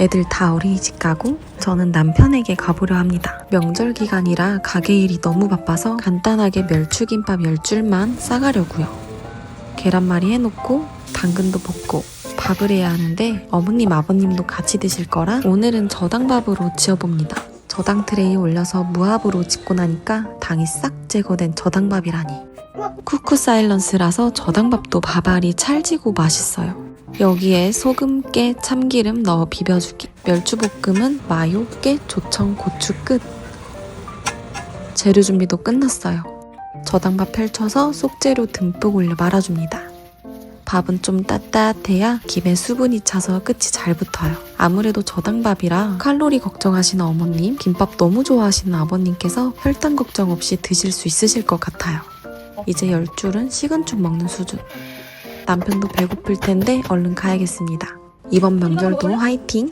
애들 다 어린이집 가고 저는 남편에게 가보려 합니다. 명절 기간이라 가게 일이 너무 바빠서 간단하게 멸치김밥 10줄만 싸가려고요. 계란말이 해놓고 당근도 볶고 밥을 해야 하는데 어머님 아버님도 같이 드실 거라 오늘은 저당밥으로 지어봅니다. 저당 트레이 올려서 무압으로 짓고 나니까 당이 싹 제거된 저당밥이라니. 쿠쿠 사일런스라서 저당밥도 밥알이 찰지고 맛있어요. 여기에 소금, 깨, 참기름 넣어 비벼주기. 멸치볶음은 마요, 깨, 조청, 고추 끝. 재료 준비도 끝났어요. 저당밥 펼쳐서 속재료 듬뿍 올려 말아줍니다. 밥은 좀 따뜻해야 김에 수분이 차서 끝이 잘 붙어요. 아무래도 저당밥이라 칼로리 걱정하시는 어머님, 김밥 너무 좋아하시는 아버님께서 혈당 걱정 없이 드실 수 있으실 것 같아요. 이제 열 줄은 식은 죽 먹는 수준. 남편도 배고플 텐데 얼른 가야겠습니다. 이번 명절도 화이팅!